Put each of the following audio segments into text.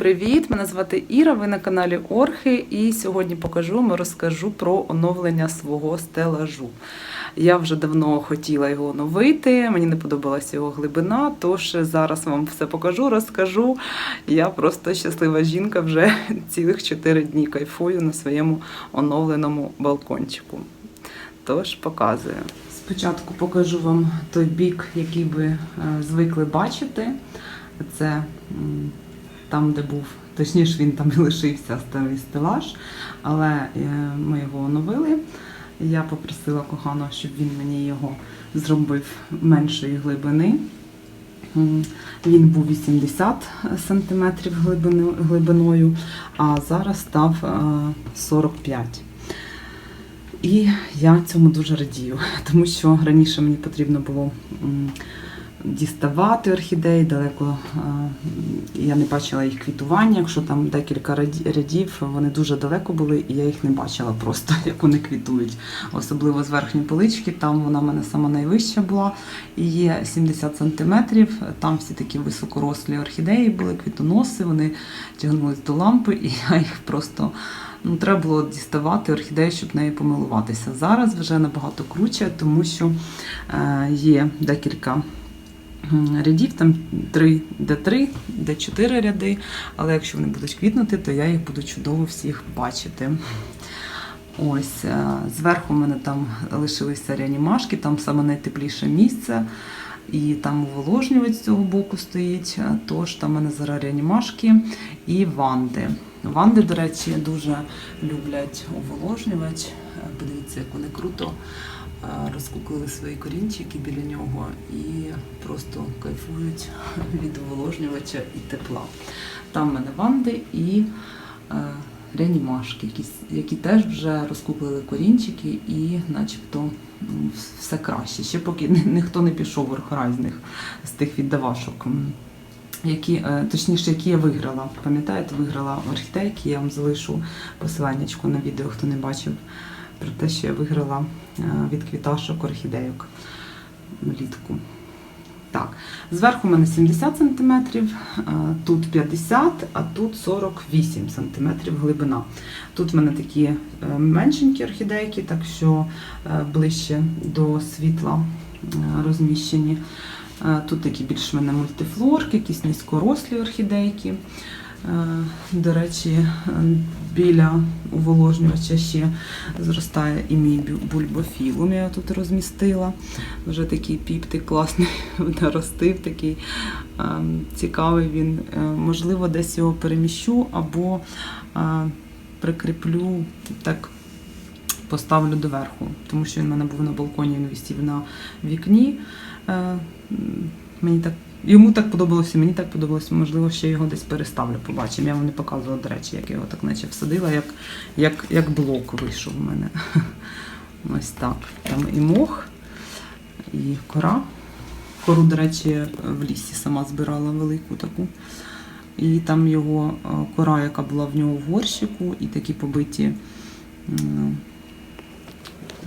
привіт! Мене звати Іра. Ви на каналі Орхи. І сьогодні покажу вам, розкажу про оновлення свого стелажу. Я вже давно хотіла його оновити, мені не подобалася його глибина, тож зараз вам все покажу, розкажу. Я просто щаслива жінка вже цілих 4 дні кайфую на своєму оновленому балкончику. Тож показую. Спочатку покажу вам той бік, який ви е, звикли бачити. Це там, де був, точніше, він там і лишився старий стелаж, але е, ми його оновили. Я попросила коханого, щоб він мені його зробив меншої глибини. Він був 80 см глибиною, а зараз став е, 45 і я цьому дуже радію, тому що раніше мені потрібно було діставати орхідеї, далеко е, я не бачила їх квітування. Якщо там декілька рядів, вони дуже далеко були, і я їх не бачила просто, як вони квітують. Особливо з верхньої полички, там вона в мене сама найвища була, і є 70 сантиметрів. Там всі такі високорослі орхідеї були, квітоноси, вони тягнулись до лампи, і я їх просто. Ну, треба було діставати орхідею, щоб нею помилуватися. Зараз вже набагато круче, тому що е, є декілька рядів, там 3, де 3, де 4 ряди. Але якщо вони будуть квітнути, то я їх буду чудово всіх бачити. Ось е, зверху в мене там лишилися реанімашки, там саме найтепліше місце. І там уволожнювач з цього боку стоїть, тож там в мене зараз реанімашки і ванди. Ванди, до речі, дуже люблять уволожнювач. Е, Подивіться, як вони круто е, свої корінчики біля нього і просто кайфують від уволожнювача і тепла. Там в мене ванди і реанімашки, які, теж вже розкуплили корінчики і начебто все краще. Ще поки ніхто не пішов в з тих віддавашок. Які, е, точніше, які я виграла. Пам'ятаєте, виграла орхідейки, я вам залишу посиланнячку на відео, хто не бачив, про те, що я виграла е, від квіташок орхідейок влітку. Так, зверху у мене 70 см, тут 50 а тут 48 см глибина. Тут в мене такі е, меншенькі орхідейки, так що е, ближче до світла е, розміщені. Е, Тут такі більш в мене мультифлорки, якісь низькорослі орхідейки. Е, До речі, біля уволожнювача ще зростає і мій бульбофілум. Я тут розмістила. Вже такий піптик класний наростив, такий е, цікавий він. Е, Можливо, десь його переміщу або прикріплю так. Поставлю доверху, тому що він в мене був на балконі, він висів на вікні. Мені так, йому так подобалося, мені так подобалося, можливо, ще його десь переставлю, побачимо. Я вам не показувала, до речі, як я його так наче всадила, як, як, як блок вийшов у мене. Ось так. Там і мох, і кора. Кору, до речі, в лісі сама збирала велику таку. І там його е, кора, яка була в нього в горщику, і такі побиті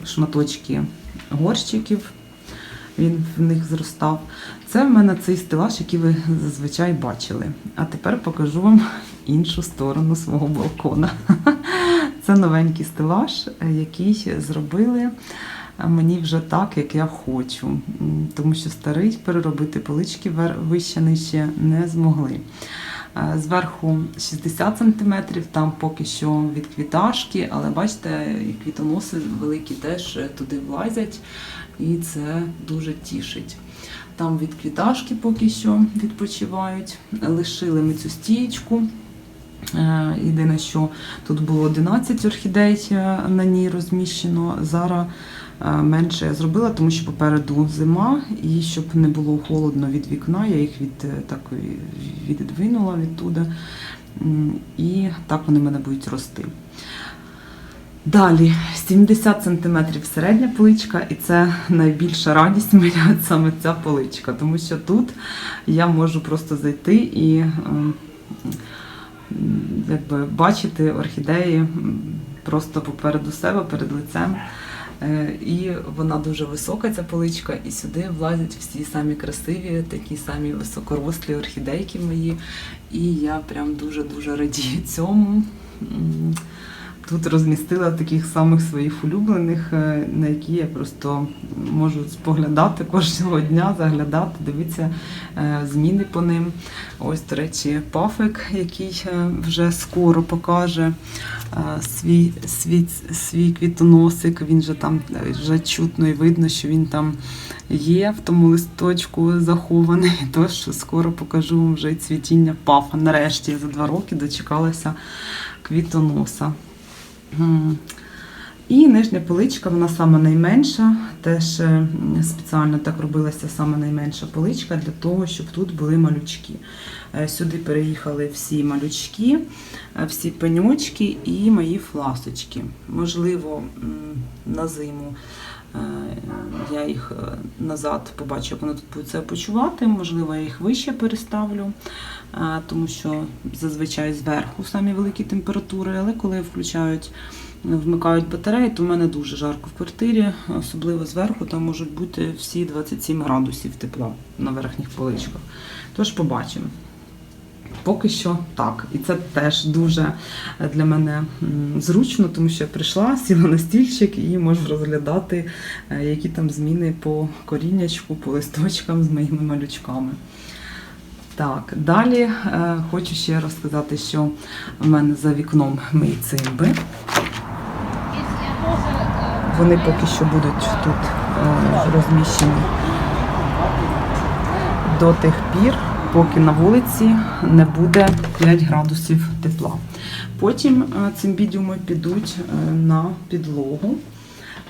шматочки горщиків. Він в них зростав. Це в мене цей стелаж, який ви зазвичай бачили. А тепер покажу вам іншу сторону свого балкона. Це новенький стелаж, е, який зробили е, мені вже так, як я хочу. Тому що старий переробити полички вище не змогли. Е, Зверху 60 см, там поки що від квіташки, але бачите, квітоноси великі теж туди влазять, і це дуже тішить. Там від квіташки поки що відпочивають. Лишили ми цю стієчку. Е, Єдине, що тут було 11 орхідей е, на ній розміщено. Зараз менше я зробила, тому що попереду зима, і щоб не було холодно від вікна, я їх від, е, так віддвинула відтуди. І так вони в мене будуть рости. Далі 70 см середня поличка, і це найбільша радість моя саме ця поличка, тому що тут я можу просто зайти і якби, бачити орхідеї просто попереду себе, перед лицем. Е, І вона дуже висока, ця поличка, і сюди влазять всі самі красиві, такі самі високорослі орхідейки мої. І я прям дуже-дуже радію цьому. Тут розмістила таких самих своїх улюблених, е, на які я просто можу споглядати кожного дня, заглядати, дивитися е, зміни по ним. Ось, до речі, пафик, який е, вже скоро покаже свій, свій, свій квітоносик. Він же там вже чутно і видно, що він там є в тому листочку захований. Тож скоро покажу вам вже цвітіння пафа. Нарешті я за два роки дочекалася квітоноса. І нижня поличка, вона сама найменша. Теж е, спеціально так робилася сама найменша поличка для того, щоб тут були малючки. Е, Сюди переїхали всі малючки, е, всі пеньочки і мої фласочки. Можливо, на зиму я їх е, назад побачу, як вони тут будуть себе почувати. Можливо, я їх вище переставлю, е, тому що зазвичай зверху самі великі температури, але коли включають вмикають батареї, то в мене дуже жарко в квартирі, особливо зверху, там можуть бути всі 27 градусів тепла на верхніх поличках. Тож побачимо. Поки що так. І це теж дуже для мене зручно, тому що я прийшла, сіла на стільчик і можу розглядати, е, які там зміни по коріннячку, по листочкам з моїми малючками. Так, далі е, хочу ще розказати, що в мене за вікном мої цимби. Вони поки що будуть тут е, розміщені до тих пір, поки на вулиці не буде 5 градусів тепла. Потім е, цимбідіуми підуть е, на підлогу.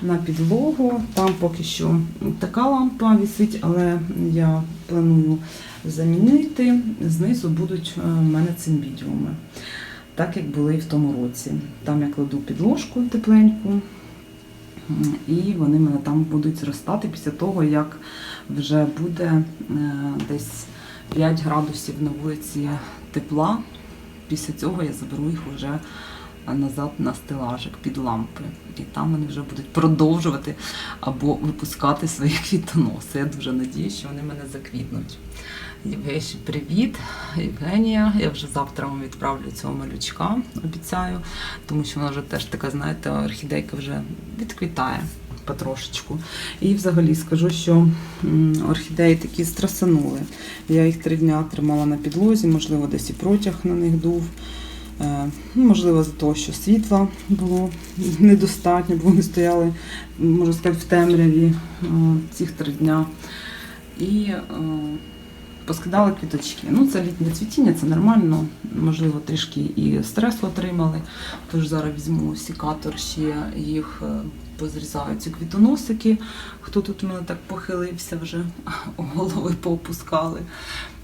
На підлогу. Там поки що така лампа висить, але я планую замінити. Знизу будуть е, в мене цимбідіуми, так як були і в тому році. Там я кладу підложку тепленьку, і вони мене там будуть зростати після того, як вже буде десь 5 градусів на вулиці тепла. Після цього я заберу їх вже назад на стелажик під лампи. І там вони вже будуть продовжувати або випускати свої квітоноси. Я дуже надіюсь, що вони мене заквітнуть. Євгеші, привіт, Євгенія. Я вже завтра вам відправлю цього малючка, обіцяю, тому що вона вже теж така, знаєте, орхідейка вже відквітає потрошечку. І взагалі скажу, що орхідеї такі страсанули. Я їх три дня тримала на підлозі, можливо, десь і протяг на них дув. Е, ну, Можливо, за того, що світла було недостатньо, бо вони стояли, можна сказати, в темряві е, цих три дня. І е, поскидали квіточки. Ну, це літнє цвітіння, це нормально. Можливо, трішки і стресу отримали. Тож зараз візьму сікатор, ще їх е, позрізаю ці квітоносики. Хто тут у мене так похилився, вже голови поопускали.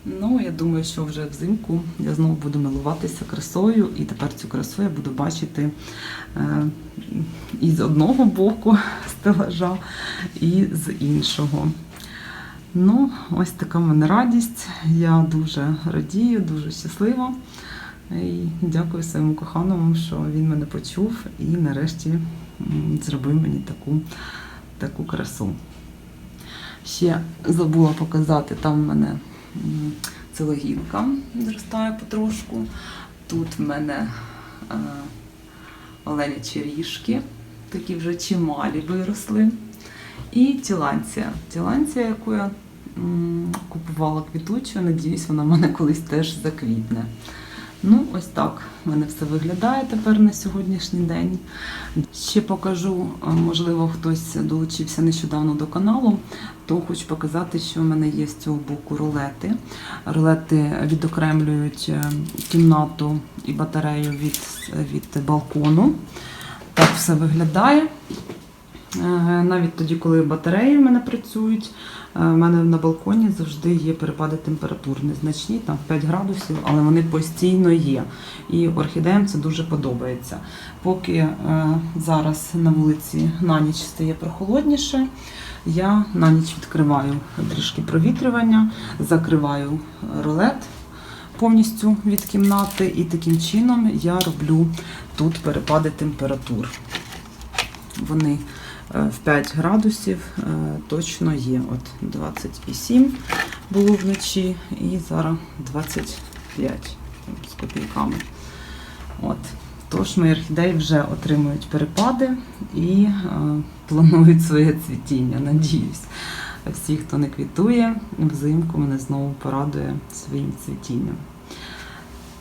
Ну, я думаю, що вже взимку я знову буду милуватися красою, і тепер цю красу я буду бачити е, і з одного боку стелажа, і з іншого. Ну, ось така в мене радість. Я дуже радію, дуже щаслива. І дякую своєму коханому, що він мене почув і нарешті зробив мені таку, таку красу. Ще забула показати, там в мене целогінка зростає потрошку. Тут в мене е, оленячі ріжки, такі вже чималі виросли. І тіланція. Тіланція, яку я купувала квітучу, надіюсь, вона в мене колись теж заквітне. Ну, ось так в мене все виглядає тепер на сьогоднішній день. Ще покажу, можливо, хтось долучився нещодавно до каналу, то хочу показати, що в мене є з цього боку рулети. Рулети відокремлюють е, кімнату і батарею від, від балкону. Так все виглядає. Е, Навіть тоді, коли батареї в мене працюють, е, в мене на балконі завжди є перепади температур незначні, там 5 градусів, але вони постійно є. І орхідеям це дуже подобається. Поки е, зараз на вулиці на ніч стає прохолодніше, я на ніч відкриваю трішки провітрювання, закриваю рулет повністю від кімнати, і таким чином я роблю тут перепади температур. Вони в 5 градусів е, точно є. От 27 було вночі і зараз 25 з копійками. От. Тож мої орхідеї вже отримують перепади і е, планують своє цвітіння. Надіюсь, всі, хто не квітує, взимку мене знову порадує своїм цвітінням.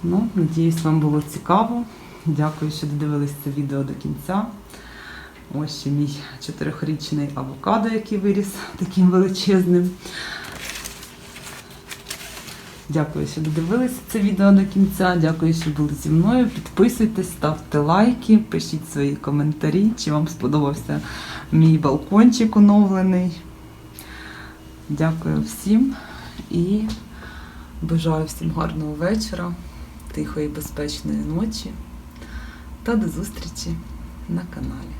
Ну, надіюсь, вам було цікаво. Дякую, що додивились це відео до кінця. Ось ще мій чотирьохрічний авокадо, який виріс таким величезним. Дякую, що додивилися це відео до кінця. Дякую, що були зі мною. Підписуйтесь, ставте лайки, пишіть свої коментарі, чи вам сподобався мій балкончик оновлений. Дякую всім і бажаю всім гарного вечора, тихої, безпечної ночі та до зустрічі на каналі.